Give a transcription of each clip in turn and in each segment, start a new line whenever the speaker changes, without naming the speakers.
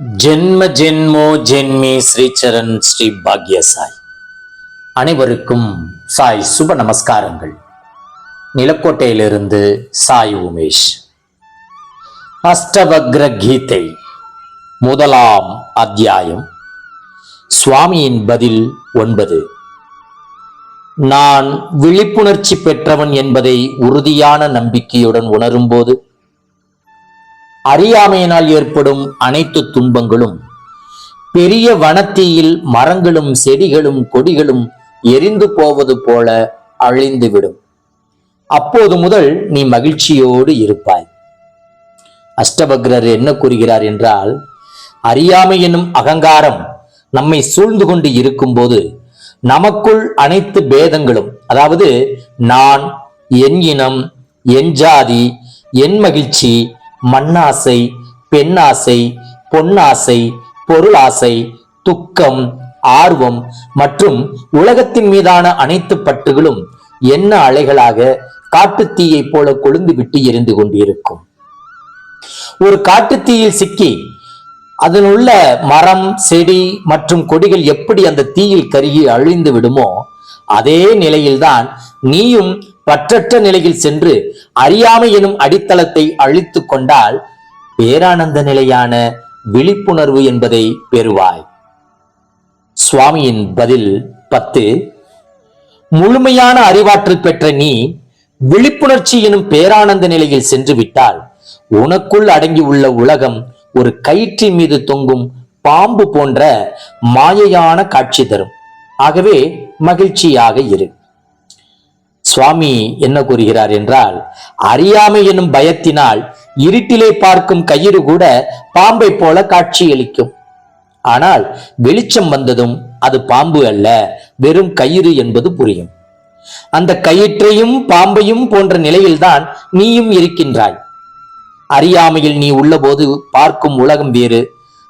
ஜென்ம ஜென்மோ ஜென்மி ஸ்ரீச்சரன் ஸ்ரீ பாக்ய சாய் அனைவருக்கும் சாய் சுப நமஸ்காரங்கள். நிலக்கோட்டையிலிருந்து சாய் உமேஷ். அஷ்டவக்ர கீதை முதலாம் அத்தியாயம். சுவாமியின் பதில் ஒன்பது. நான் விழிப்புணர்ச்சி பெற்றவன் என்பதை உறுதியான நம்பிக்கையுடன் உணரும்போது அறியாமையினால் ஏற்படும் அனைத்து துன்பங்களும் பெரிய வனத்தீயில் மரங்களும் செடிகளும் கொடிகளும் எரிந்து போவது போல அழிந்துவிடும். அப்போது முதல் நீ மகிழ்ச்சியோடு இருப்பாய். அஷ்டபக்ரர் என்ன கூறுகிறார் என்றால் அறியாமை என்னும் அகங்காரம் நம்மை சூழ்ந்து கொண்டு இருக்கும்போது நமக்குள் அனைத்து பேதங்களும் அதாவது நான் என் இனம் என் ஜாதி என் மகிழ்ச்சி மண்ணாசை பெண்ணாசை பொன்னாசை பொருளாசை துக்கம் ஆர்வம் மற்றும் உலகத்தின் மீதான அனைத்து பட்டுகளும் என்ன அலைகளாக காட்டுத்தீயைப் போல கொழுந்து விட்டு எரிந்து கொண்டிருக்கும். ஒரு காட்டுத்தீயில் சிக்கி அதில் உள்ள மரம் செடி மற்றும் கொடிகள் எப்படி அந்த தீயில் கருகி அழிந்து விடுமோ அதே நிலையில்தான் நீயும் பற்றற்ற நிலையில் சென்று அறியாமை எனும் அடித்தளத்தை அழித்து கொண்டால் பேரானந்த நிலையான விழிப்புணர்வு என்பதை பெறுவாய். சுவாமியின் பதில் பத்து முழுமையான அறிவாற்றல் பெற்ற நீ விழிப்புணர்ச்சி எனும் பேரானந்த நிலையில் சென்று விட்டால் உனக்குள் அடங்கியுள்ள உலகம் ஒரு கயிற்றின் மீது தொங்கும் பாம்பு போன்ற மாயையான காட்சி தரும். ஆகவே மகிழ்ச்சியாக இரு. சுவாமி என்ன கூறுகிறார் என்றால் அறியாமை எனும் பயத்தினால் இருட்டிலே பார்க்கும் கயிறு கூட பாம்பை போல காட்சியளிக்கும் ஆனால் வெளிச்சம் வந்ததும் அது பாம்பு அல்ல வெறும் கயிறு என்பது புரியும். அந்த கயிற்றையும் பாம்பையும் போன்ற நிலையில்தான் நீயும் இருக்கின்றாய். அறியாமையில் நீ உள்ளபோது பார்க்கும் உலகம் வேறு.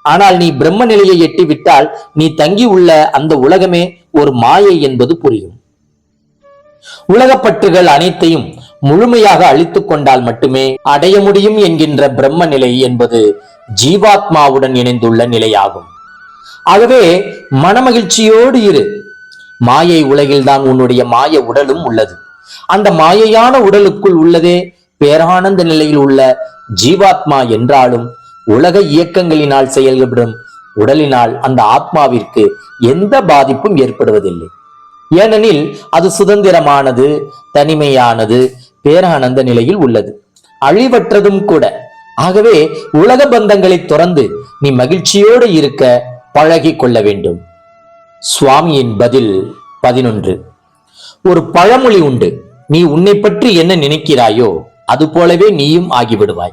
ஆனால் நீ பிரம்ம நிலையை எட்டிவிட்டால் நீ தங்கி உள்ள அந்த உலகமே ஒரு மாயை என்பது புரியும். உலகப்பற்றுகள் அனைத்தையும் முழுமையாக அழித்துக் கொண்டால் மட்டுமே அடைய முடியும் என்கின்ற பிரம்ம நிலை என்பது ஜீவாத்மாவுடன் இணைந்துள்ள நிலையாகும். ஆகவே மனமகிழ்ச்சியோடு இரு. மாயை உலகில்தான் உன்னுடைய மாய உடலும் உள்ளது. அந்த மாயையான உடலுக்குள் உள்ளதே பேரானந்த நிலையில் உள்ள ஜீவாத்மா என்றாலும் உலக இயக்கங்களினால் செயல்படும் உடலினால் அந்த ஆத்மாவிற்கு எந்த பாதிப்பும் ஏற்படுவதில்லை. ஏனெனில் அது சுதந்திரமானது தனிமையானது பேரானந்த நிலையில் உள்ளது. அழிவற்றதும் கூட. ஆகவே உலக பந்தங்களை துறந்து நீ மகிழ்ச்சியோடு இருக்க பழகி கொள்ள வேண்டும். சுவாமியின் பதில் பதினொன்று. ஒரு பழமொழி உண்டு. நீ உன்னை பற்றி என்ன நினைக்கிறாயோ அது போலவே நீயும் ஆகிவிடுவாய்.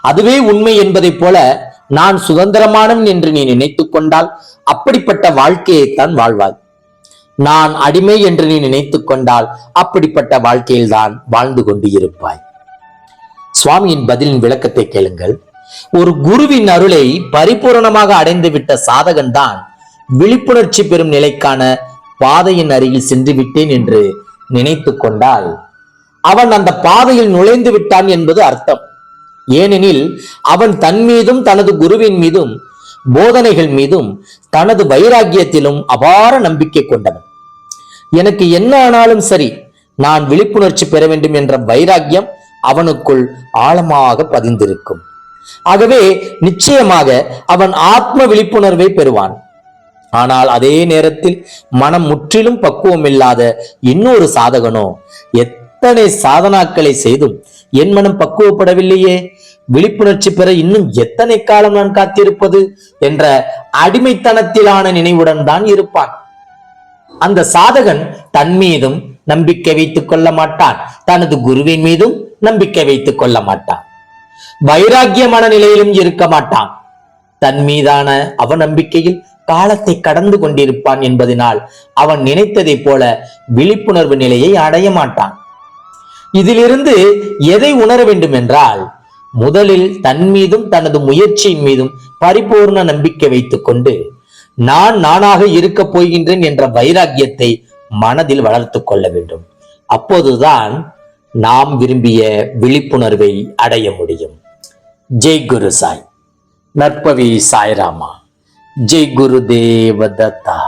அதுவே உண்மை என்பதைப் போல நான் சுதந்திரமானவன் என்று நீ நினைத்துக் கொண்டால் அப்படிப்பட்ட வாழ்க்கையைத்தான் வாழ்வாய். நான் அடிமை என்று நீ நினைத்துக் கொண்டால் அப்படிப்பட்ட வாழ்க்கையில்தான் வாழ்ந்து கொண்டு இருப்பாய் சுவாமியின் பதிலின் விளக்கத்தை கேளுங்கள். ஒரு குருவின் அருளை பரிபூரணமாக அடைந்து விட்ட சாதகன் தான் விழிப்புணர்ச்சி பெறும் நிலைக்கான பாதையின் அருகில் சென்று விட்டேன் என்று நினைத்துக் கொண்டால் அவன் அந்த பாதையில் நுழைந்து விட்டான் என்பது அர்த்தம். ஏனெனில் அவன் தன் மீதும் தனது குருவின் மீதும் போதனைகள் மீதும் தனது வைராக்கியத்திலும் அபார நம்பிக்கை கொண்டவன். எனக்கு என்ன ஆனாலும் சரி நான் விழிப்புணர்ச்சி பெற வேண்டும் என்ற வைராக்கியம் அவனுக்குள் ஆழமாக பதிந்திருக்கும். ஆகவே நிச்சயமாக அவன் ஆத்ம விழிப்புணர்வை பெறுவான். ஆனால் அதே நேரத்தில் மனம் முற்றிலும் பக்குவம் இல்லாத இன்னொரு சாதகனோ எத்தனை சாதனாக்களை செய்தும் என் மனம் பக்குவப்படவில்லையே? விழிப்புணர்ச்சி பெற இன்னும் எத்தனை காலம் நான் காத்திருப்பது? என்ற அடிமைத்தனத்திலான நினைவுடன் தான் இருப்பான். அந்த சாதகன் தன் மீதும் நம்பிக்கை வைத்துக் கொள்ள மாட்டான். தனது குருவின் மீதும் நம்பிக்கை வைத்துக் கொள்ள மாட்டான். வைராக்கியமான நிலையிலும் இருக்க மாட்டான். தன் மீதான அவநம்பிக்கையில் காலத்தை கடந்து கொண்டிருப்பான் என்பதனால் அவன் நினைத்ததைப் போல விழிப்புணர்வு நிலையை அடைய மாட்டான். இதிலிருந்து எதை உணர வேண்டும் என்றால் முதலில் தன் மீதும் தனது முயற்சியின் மீதும் பரிபூர்ண நம்பிக்கை வைத்துக் கொண்டு நான் நானாக இருக்கப் போகின்றேன் என்ற வைராக்கியத்தை மனதில் வளர்த்துக் கொள்ள வேண்டும். அப்போதுதான் நாம் விரும்பிய விழிப்புணர்வை அடைய முடியும். ஜெய் குரு சாய். நற்பவி சாய்ராமா. ஜெய் குரு தேவதத்தா.